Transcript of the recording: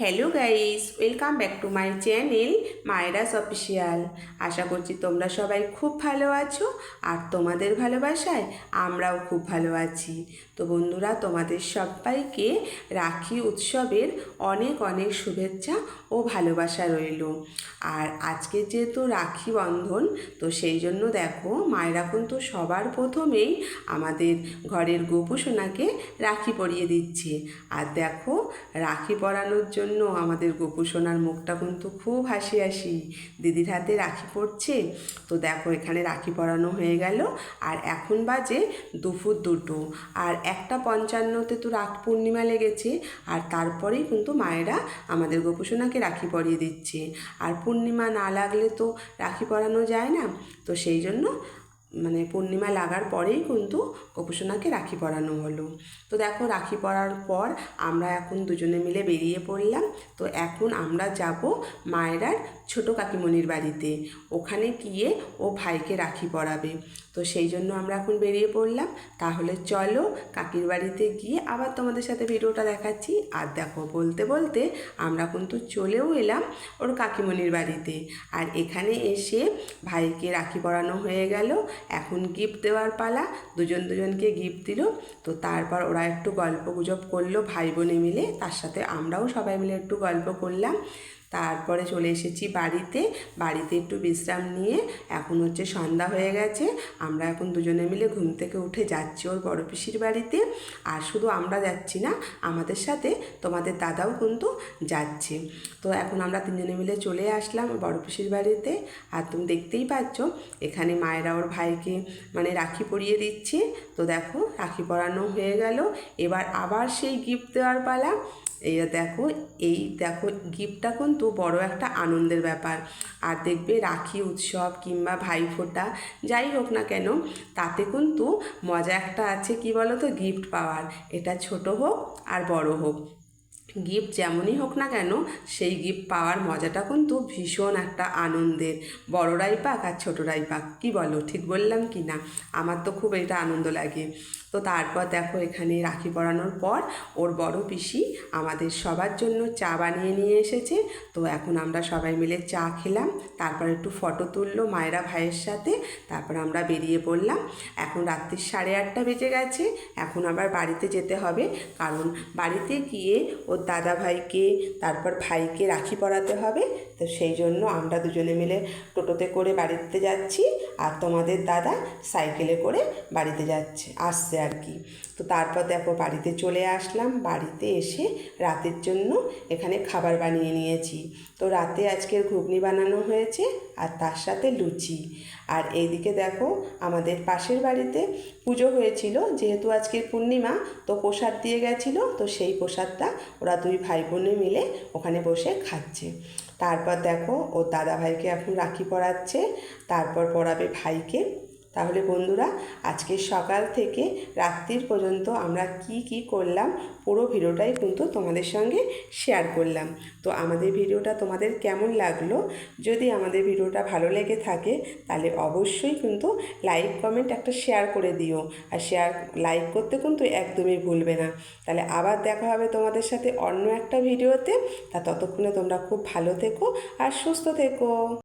Hello guys welcome back to my channel মায়েরাস official আশা করছি তোমরা সবাই খুব ভালো আছো আর তোমাদের ভালোবাসায় আমরাও খুব ভালো আছি। তো বন্ধুরা, তোমাদের সবাইকে রাখি উৎসবের অনেক অনেক শুভেচ্ছা ও ভালোবাসা রইল। আর আজকে যেহেতু রাখি বন্ধন, তো সেই জন্য দেখো, মায়েরা কিন্তু সবার প্রথমেই আমাদের ঘরের গোপু সোনাকে রাখি পরিয়ে দিচ্ছে। আর দেখো, রাখি পরানোর জন্য আমাদের গোপু সোনার মুখটা কিন্তু খুব হাসি হাসি। দিদির হাতে রাখি পড়ছে। তো দেখো এখানে রাখি পরানো হয়ে গেল। আর এখন বাজে দুপুর দুটো। আর একটা পঞ্চান্নতে তো রাখ পূর্ণিমা লেগেছে। আর তারপরেই কিন্তু মায়েরা আমাদের গোপু সোনাকে রাখি পরিয়ে দিচ্ছে। আর পূর্ণিমা না লাগলে তো রাখি পরানো যায় না। তো সেই জন্য মানে পূর্ণিমা লাগার পরেই কিন্তু গোপুসোনাকে রাখি পরানো হলো। তো দেখো, রাখি পরার পর আমরা এখন দুজনে মিলে বেরিয়ে পড়লাম। তো এখন আমরা যাব মায়েরার ছোট কাকিমণির বাড়িতে। ওখানে গিয়ে ও ভাইকে রাখি পরাবে। তো সেই জন্য আমরা এখন বেরিয়ে পড়লাম। তাহলে চলো কাকির বাড়িতে গিয়ে আবার তোমাদের সাথে ভিডিওটা দেখাচ্ছি। আর দেখো, বলতে বলতে আমরা কিন্তু চলেও এলাম ওর কাকিমণির বাড়িতে। আর এখানে এসে ভাইকে রাখি পরানো হয়ে গেল। এখন গিফট দেওয়ার পালা। দুজন দুজনকে গিফট দিল। তো তারপর ওরা একটু গল্প গুজব করল ভাই বোনে মিলে। তার সাথে আমরাও সবাই মিলে একটু গল্প করলাম। তারপরে চলে এসেছি বাড়িতে। বাড়িতে একটু বিশ্রাম নিয়ে এখন হচ্ছে সন্ধ্যা হয়ে গেছে। আমরা এখন দুজনে মিলে ঘুম থেকে উঠে যাচ্ছি ওর বড় পিসির বাড়িতে। আর শুধু আমরা যাচ্ছি না, আমাদের সাথে তোমাদের দাদাও কিন্তু যাচ্ছে। তো এখন আমরা তিনজনে মিলে চলে আসলাম বড় পিসির বাড়িতে। আর তুমি দেখতেই পাচ্ছ, এখানে মায়েরা ওর ভাইকে মানে রাখি পরিয়ে দিচ্ছে। তো দেখো, রাখি পরানো হয়ে গেল। এবার আবার সেই গিফট দেওয়ার পালা। এই দেখো এই দেখো গিফটটা কিন্তু বড় একটা আনন্দের ব্যাপার। আর দেখবে রাখি উৎসব কিংবা ভাইফোঁটা, যাই হোক না কেন, তাতে কিন্তু মজা একটা আছে, কি বলো তো গিফট পাওয়ার। এটা ছোট হোক আর বড় হোক। গিফট যেমনই হোক না কেন, সেই গিফট পাওয়ার মজাটা কিন্তু ভীষণ একটা আনন্দের। বড়রাই পাক আর ছোটরাই পাক, কি বলো? ঠিক বললাম কি না? আমার তো খুব এটা আনন্দ লাগে। তো তারপর দেখো এখানে রাখি পরানোর পর ওর বড় পিসি আমাদের সবার জন্য চা বানিয়ে নিয়ে এসেছে। তো এখন আমরা সবাই মিলে চা খেলাম, তারপর একটু ফটো তুললো মায়েরা ভাইয়ের সাথে, তারপর আমরা বেরিয়ে পড়লাম। এখন রাত্রির সাড়ে আটটা বেজে গেছে, এখন আবার বাড়িতে যেতে হবে। কারণ বাড়িতে গিয়ে ওর দাদা ভাইকে তারপর ভাইকে রাখি পরাতে হবে। তো সেই জন্য আমরা দুজনে মিলে টোটোতে করে বাড়িতে যাচ্ছি। আর তোমাদের দাদা সাইকেলে করে বাড়িতে যাচ্ছে, আসছে আর কি। তো তারপর দেখো বাড়িতে চলে আসলাম, বাড়িতে এসে রাতের জন্য এখানে খাবার বানিয়ে নিয়েছি। তো রাতে আজকের ঘুগনি বানানো হয়েছে আর তার সাথে লুচি। আর এইদিকে দেখো আমাদের পাশের বাড়িতে পুজো হয়েছিল, যেহেতু আজকের পূর্ণিমা, তো প্রসাদ দিয়ে গেছিল, তো সেই প্রসাদটা ওরা দুই ভাই বোনে মিলে ওখানে বসে খাচ্ছে। তারপর দেখো ও দাদা ভাইকে এখন রাখি পরাচ্ছে তারপর পড়াবে ভাইকে। তাহলে বন্ধুরা আজকে সকাল থেকে রাত্রির পর্যন্ত আমরা কি কি করলাম পুরো ভিডিওটাই কিন্তু তোমাদের সঙ্গে শেয়ার করলাম। তো আমাদের ভিডিওটা তোমাদের কেমন লাগল? যদি আমাদের ভিডিওটা ভালো লেগে থাকে, তাহলে অবশ্যই কিন্তু লাইক কমেন্ট একটা শেয়ার করে দিও। আর শেয়ার লাইক করতে কিন্তু একদমই ভুলবে না। তাহলে আবার দেখা হবে তোমাদের সাথে অন্য একটা ভিডিওতে। তা ততক্ষণে তোমরা খুব ভালো থেকো আর সুস্থ থেকো।